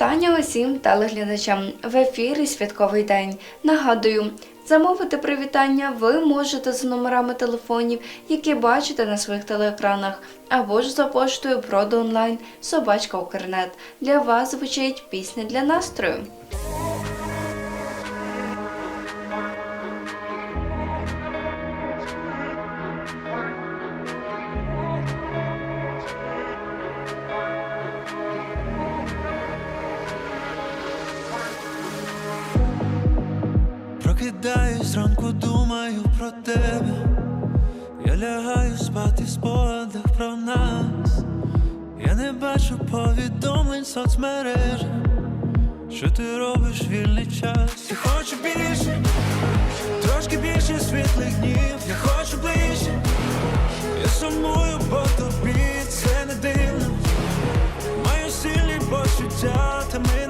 Вітання усім телеглядачам в ефірі Святковий день. Нагадую, замовити привітання ви можете за номерами телефонів, які бачите на своїх телеекранах, або ж за поштою Прода онлайн Собачка Укрнет. Для вас звучить пісня для настрою. Прокидаюсь зранку, думаю про тебе. Я лягаю спати в спогадах про нас. Я не бачу повідомлень в соцмережах. Що ти робиш вільний час? Я хочу більше, трошки більше світлих днів. Я хочу ближче. Я сумую по тобі, це не дивно. Маю сильні почуття, та ми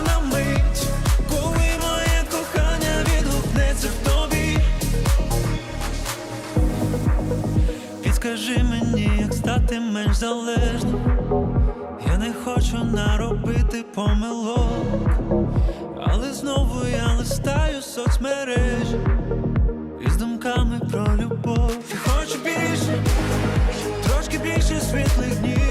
Підскажи мені, як стати менш залежним. Я не хочу наробити помилок, але знову я листаю соцмережі із думками про любов. Я хочу більше, трошки більше світлих днів.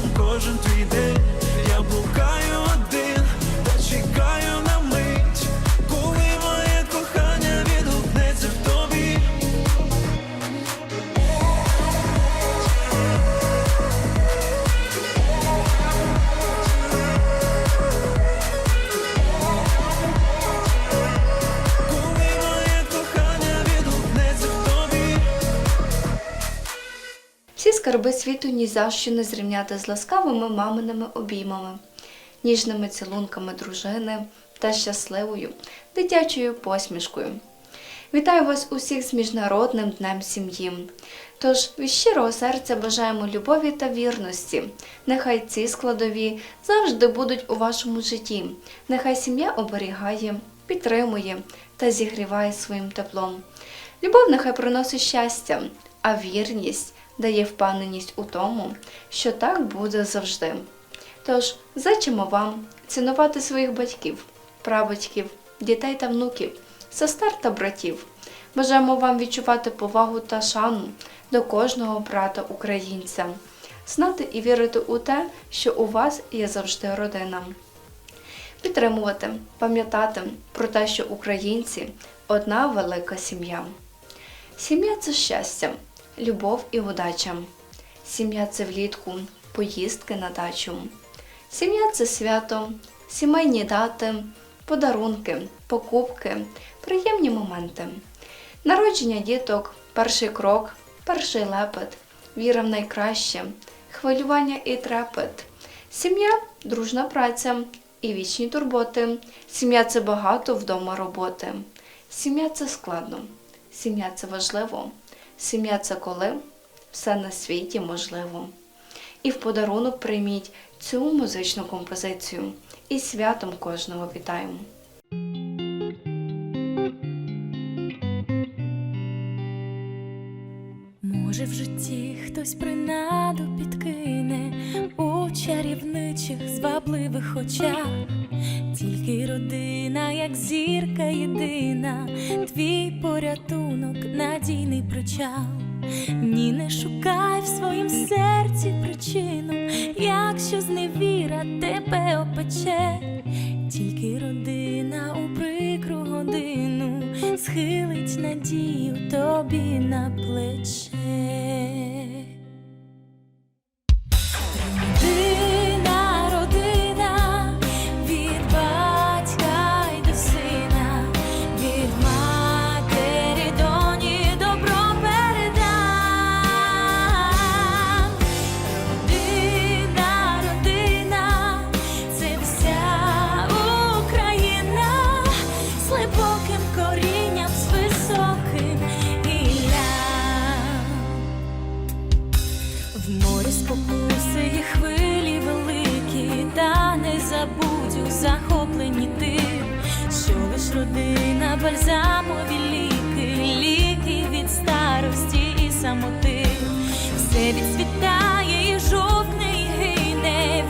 скарби світу ні за що не зрівняти з ласкавими маминими обіймами, ніжними цілунками дружини та щасливою дитячою посмішкою. Вітаю вас усіх з Міжнародним днем сім'ї. Тож від щирого серця бажаємо любові та вірності. Нехай ці складові завжди будуть у вашому житті. Нехай сім'я оберігає, підтримує та зігріває своїм теплом. Любов нехай приносить щастя, а вірність дає впевненість у тому, що так буде завжди. Тож зачимо вам цінувати своїх батьків, прабатьків, дітей та внуків, сестер та братів. Бажаємо вам відчувати повагу та шану до кожного брата українця, знати і вірити у те, що у вас є завжди родина. Підтримувати, пам'ятати про те, що українці одна велика сім'я. Сім'я це щастя, любов і удача. Сім'я це влітку, поїздки на дачу. Сім'я це свято, сімейні дати, подарунки, покупки, приємні моменти. Народження діток, перший крок, перший лепет, віра в найкраще, хвилювання і трепет. Сім'я дружна праця і вічні турботи. Сім'я це багато вдома роботи. Сім'я це складно. Сім'я це важливо. Сім'я це коли все на світі можливо. І в подарунок прийміть цю музичну композицію. І святом кожного вітаємо. Може, в житті хтось принаду підкине у чарівничих звабливих очах, тільки родина, як зірка єдина, твій порятунок, надійний причал. Ні, не шукай в своїм серці причину, якщо зневіра тебе опече, тільки родина у прикру годину схилить надію тобі на плече. Морі спокуси і хвилі великі, та не забудь у захоплені тим, що лиш родина бальзамові ліки, ліки від старості і самоти, все відцвітає і жовтне, і гине,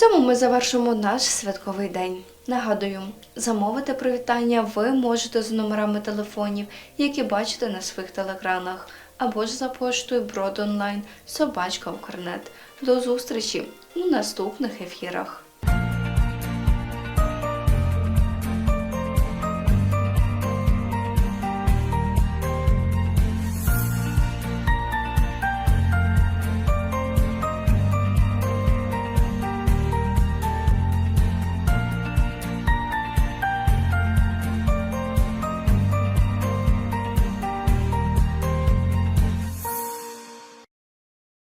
цьому ми завершимо наш святковий день. Нагадую, замовити привітання ви можете за номерами телефонів, які бачите на своїх телегранах, або ж за поштою Брод онлайн собачка Укрнет. До зустрічі у наступних ефірах.